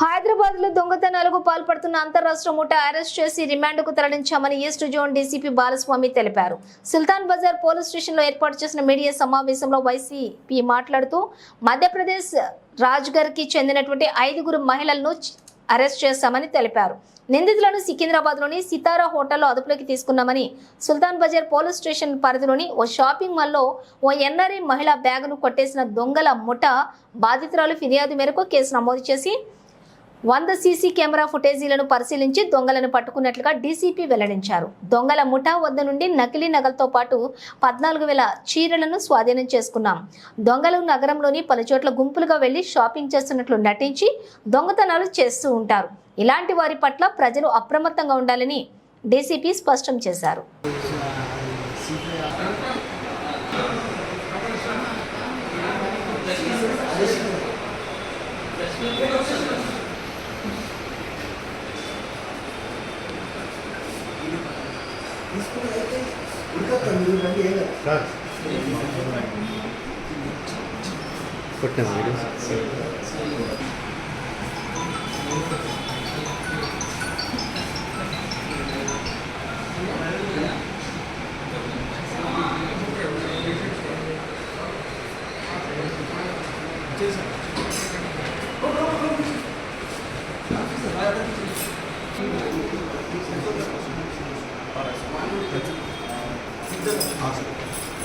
హైదరాబాద్లో దొంగతనాలకు పాల్పడుతున్న అంతరాష్ట్ర ముఠా అరెస్ట్ చేసి రిమాండ్కు తరలించామని ఈస్ట్ జోన్ డీసీపీ బాలస్వామి తెలిపారు. సుల్తాన్ బజార్ పోలీస్ స్టేషన్లో ఏర్పాటు చేసిన మీడియా సమావేశంలో వైసీపీ మాట్లాడుతూ మధ్యప్రదేశ్ రాజ్గర్కి చెందినటువంటి ఐదుగురు మహిళలను అరెస్ట్ చేశామని తెలిపారు. నిందితులను సికింద్రాబాద్లోని సితారా హోటల్లో అదుపులోకి తీసుకున్నామని సుల్తాన్ బజార్ పోలీస్ స్టేషన్ పరిధిలోని ఓ షాపింగ్ మాల్లో ఓ ఎన్ఆర్ఐ మహిళ బ్యాగును కొట్టేసిన దొంగల ముఠ బాధితురాలు ఫిర్యాదు మేరకు కేసు నమోదు చేసి వంద సీసీ కెమెరా ఫుటేజీలను పరిశీలించి దొంగలను పట్టుకున్నట్లుగా డీసీపీ వెల్లడించారు. దొంగల ముఠా వద్ద నుండి నకిలీ నగలతో పాటు పద్నాలుగు వేల చీరలను స్వాధీనం చేసుకున్నాం. దొంగలు నగరంలోని పలుచోట్ల గుంపులుగా వెళ్ళి షాపింగ్ చేస్తున్నట్లు నటించి దొంగతనాలు చేస్తూ ఉంటారు. ఇలాంటి వారి పట్ల ప్రజలు అప్రమత్తంగా ఉండాలని డీసీపీ స్పష్టం చేశారు. కొట్టాను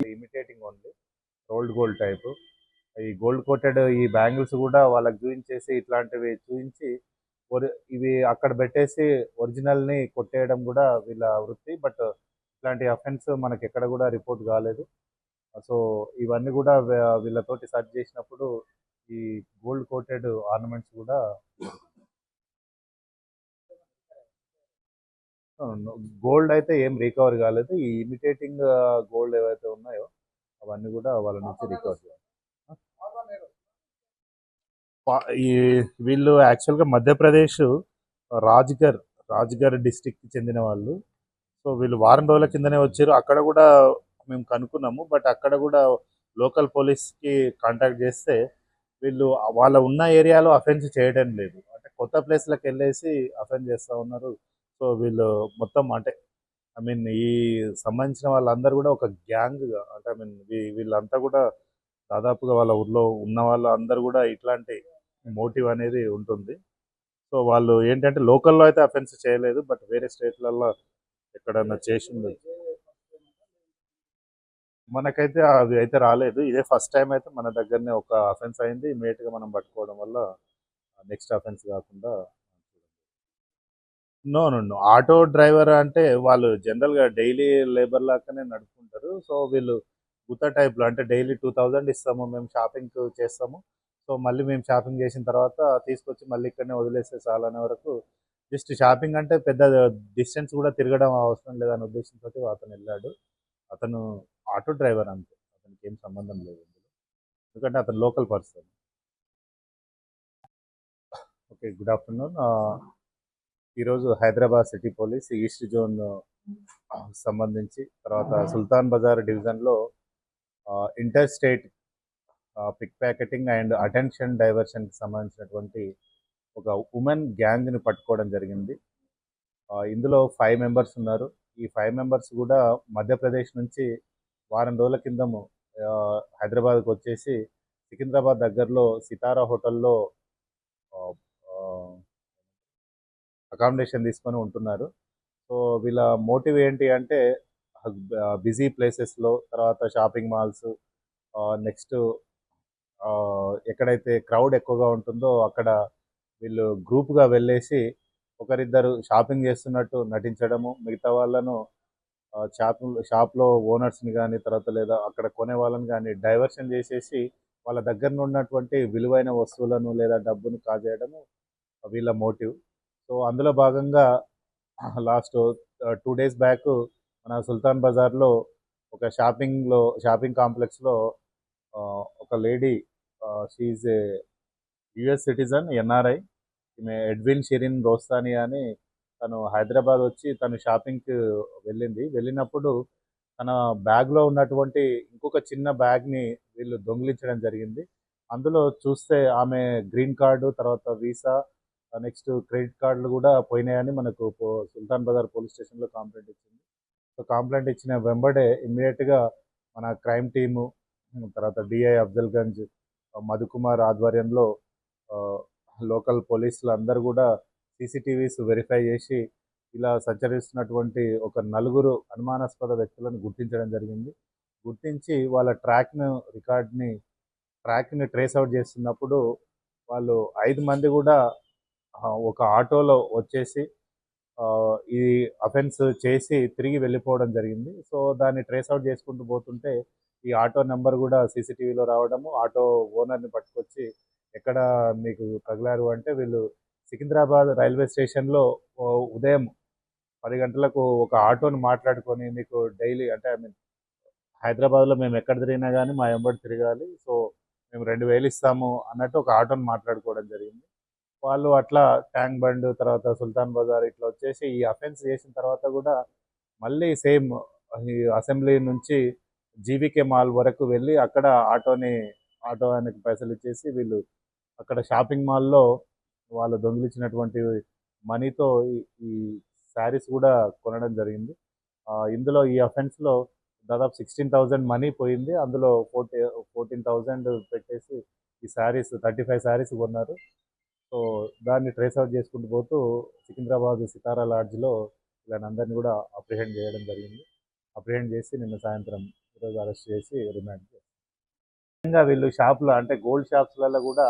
Imitating only rolled gold type ఈ గోల్డ్ కోటెడ్ ఈ బ్యాంగిల్స్ కూడా వాళ్ళకి చూపించేసి ఇట్లాంటివి చూపించి ఇవి అక్కడ పెట్టేసి ఒరిజినల్ని కొట్టేయడం కూడా వీళ్ళ వృత్తి. బట్ ఇట్లాంటి అఫెన్స్ మనకి ఎక్కడ కూడా రిపోర్ట్ కాలేదు. సో ఇవన్నీ కూడా వీళ్ళతోటి సర్చ్ చేసినప్పుడు ఈ గోల్డ్ కోటెడ్ ఆర్నమెంట్స్ కూడా గోల్డ్ అయితే ఏం రికవర్ కాలేదు. ఈ ఇమిటేటింగ్ గోల్డ్ ఏవైతే ఉన్నాయో అవన్నీ కూడా వాళ్ళ నుంచి రికవర్ చేయాలి. ఈ వీళ్ళు యాక్చువల్గా మధ్యప్రదేశ్ రాజ్గర్ రాజ్గర్ డిస్టిక్కి చెందిన వాళ్ళు. సో వీళ్ళు వారం రోజుల కిందనే వచ్చారు. అక్కడ కూడా మేము కనుక్కున్నాము. బట్ అక్కడ కూడా లోకల్ పోలీస్కి కాంటాక్ట్ చేస్తే వీళ్ళు వాళ్ళ ఉన్న ఏరియాలో అఫెన్స్ చేయడం లేదు. అంటే కొత్త ప్లేస్లకు వెళ్ళేసి అఫెన్స్ చేస్తూ ఉన్నారు. సో వీళ్ళు మొత్తం అంటే ఐ మీన్ ఈ సంబంధించిన వాళ్ళందరూ కూడా ఒక గ్యాంగ్గా అంటే ఐ మీన్ వీళ్ళంతా కూడా దాదాపుగా వాళ్ళ ఊర్లో ఉన్న వాళ్ళందరూ కూడా ఇట్లాంటి మోటివ్ అనేది ఉంటుంది. సో వాళ్ళు ఏంటంటే లోకల్లో అయితే అఫెన్స్ చేయలేదు బట్ వేరే స్టేట్లలో ఎక్కడన్నా చేసి మనకైతే అది అయితే రాలేదు. ఇదే ఫస్ట్ టైం అయితే మన దగ్గరనే ఒక అఫెన్స్ అయింది. ఇమీడియట్గా మనం పట్టుకోవడం వల్ల నెక్స్ట్ అఫెన్స్ కాకుండా no no no auto driver అంటే వాళ్ళు జనరల్గా డైలీ లేబర్ లాగానే నడుపుకుంటారు. సో వీళ్ళు గుత్త టైప్లో అంటే డైలీ టూ థౌజండ్ ఇస్తాము. మేము షాపింగ్ చేస్తాము. సో మళ్ళీ మేము షాపింగ్ చేసిన తర్వాత తీసుకొచ్చి మళ్ళీ ఇక్కడనే వదిలేస్తే చాలనే వరకు జస్ట్ షాపింగ్ అంటే పెద్ద డిస్టెన్స్ కూడా తిరగడం అవసరం లేదనే ఉద్దేశంతో అతను వెళ్ళాడు. అతను ఆటో డ్రైవర్ అంతే. అతనికి ఏం సంబంధం లేదు ఎందుకంటే అతను local person okay good afternoon ఈరోజు Hyderabad city police east zone సంబంధించి తర్వాత సుల్తాన్ బజార్ డివిజన్లో inter state pickpocketing and attention డైవర్షన్కి సంబంధించినటువంటి ఒక ఉమెన్ గ్యాంగ్ని పట్టుకోవడం జరిగింది. ఇందులో ఫైవ్ మెంబర్స్ ఉన్నారు. ఈ ఫైవ్ మెంబర్స్ కూడా మధ్యప్రదేశ్ నుంచి వారం రోజుల కిందము హైదరాబాద్కి వచ్చేసి సికింద్రాబాద్ దగ్గరలో సితారా హోటల్లో అకామిడేషన్ తీసుకొని ఉంటున్నారు. సో వీళ్ళ మోటివ్ ఏంటి అంటే బిజీ ప్లేసెస్లో తర్వాత షాపింగ్ మాల్స్ నెక్స్ట్ ఎక్కడైతే క్రౌడ్ ఎక్కువగా ఉంటుందో అక్కడ వీళ్ళు గ్రూప్గా వెళ్ళేసి ఒకరిద్దరు షాపింగ్ చేస్తున్నట్టు నటించడము మిగతా వాళ్ళను షాప్ షాప్లో ఓనర్స్ని కానీ తర్వాత లేదా అక్కడ కొనే వాళ్ళని కానీ డైవర్షన్ చేసేసి వాళ్ళ దగ్గర ఉన్నటువంటి విలువైన వస్తువులను లేదా డబ్బును కాజేయడము వీళ్ళ మోటివ్. సో అందులో భాగంగా లాస్ట్ టూ డేస్ బ్యాక్ మన సుల్తాన్ బజార్లో ఒక షాపింగ్లో షాపింగ్ కాంప్లెక్స్లో ఒక lady she a US citizen NRI ఈమె ఎడ్విన్ షిరిన్ రోస్తాని అని తను హైదరాబాద్ వచ్చి తను షాపింగ్కి వెళ్ళింది. వెళ్ళినప్పుడు తన బ్యాగ్లో ఉన్నటువంటి ఇంకొక చిన్న బ్యాగ్ని వీళ్ళు దొంగిలించడం జరిగింది. అందులో చూస్తే ఆమె గ్రీన్ కార్డు తర్వాత వీసా నెక్స్ట్ క్రెడిట్ కార్డులు కూడా పోయినాయని మనకు పో- సుల్తాన్ బజార్ పోలీస్ స్టేషన్లో కంప్లైంట్ ఇచ్చింది. సో కంప్లైంట్ ఇచ్చిన వెంబడే ఇమ్మీడియట్గా మన క్రైమ్ టీము తర్వాత డిఐ అఫ్జల్గంజ్ మధుకుమార్ ఆధ్వర్యంలో లోకల్ పోలీసులు అందరూ కూడా సీసీటీవీస్ వెరిఫై చేసి ఇలా సంచరిస్తున్నటువంటి ఒక నలుగురు అనుమానాస్పద వ్యక్తులను గుర్తించడం జరిగింది. గుర్తించి వాళ్ళ ట్రాక్ను రికార్డ్ని ట్రాక్ని ట్రేస్ అవుట్ చేస్తున్నప్పుడు వాళ్ళు ఐదు మంది కూడా ఒక ఆటోలో వచ్చేసి ఈ అఫెన్స్ చేసి తిరిగి వెళ్ళిపోవడం జరిగింది. సో దాన్ని ట్రేస్ అవుట్ చేసుకుంటూ పోతుంటే ఈ ఆటో నెంబర్ కూడా సీసీటీవీలో రావడము ఆటో ఓనర్ని పట్టుకొచ్చి ఎక్కడ మీకు తగిలారు? అంటే వీళ్ళు సికింద్రాబాద్ రైల్వే స్టేషన్లో ఉదయం పది గంటలకు ఒక ఆటోని మాట్లాడుకొని మీకు డైలీ అంటే ఐ మీన్ హైదరాబాద్లో మేము ఎక్కడ తిరిగినా కానీ మా ఎంబడి తిరగాలి. సో మేము రెండు వేలు ఇస్తాము అన్నట్టు ఒక ఆటోని మాట్లాడుకోవడం జరిగింది. వాళ్ళు అట్లా ట్యాంక్ బండ్ తర్వాత సుల్తాన్ బజార్ ఇట్లా వచ్చేసి ఈ అఫెన్స్ చేసిన తర్వాత కూడా మళ్ళీ సేమ్ ఈ అసెంబ్లీ నుంచి జీవికే మాల్ వరకు వెళ్ళి అక్కడ ఆటోని ఆటో ఆయనకి పైసలు ఇచ్చేసి వీళ్ళు అక్కడ షాపింగ్ మాల్లో వాళ్ళు దొంగిలించినటువంటి మనీతో ఈ- శారీస్ కూడా కొనడం జరిగింది. ఇందులో ఈ అఫెన్స్లో దాదాపు సిక్స్టీన్ థౌజండ్ మనీ పోయింది. అందులో ఫోర్టీ ఫోర్టీన్ థౌజండ్ పెట్టేసి ఈ శారీస్ థర్టీ ఫైవ్ శారీస్ కొన్నారు. సో దాన్ని ట్రేస్ అవుట్ చేసుకుంటూ పోతూ సికింద్రాబాద్ సితారా లాడ్జ్లో వీళ్ళని కూడా అప్రిహెండ్ చేయడం జరిగింది. అప్రిహెండ్ చేసి నిన్న సాయంత్రం ఈరోజు అరెస్ట్ చేసి రిమాండ్ చేశారు. ముఖ్యంగా వీళ్ళు షాప్లో అంటే గోల్డ్ షాప్స్లలో కూడా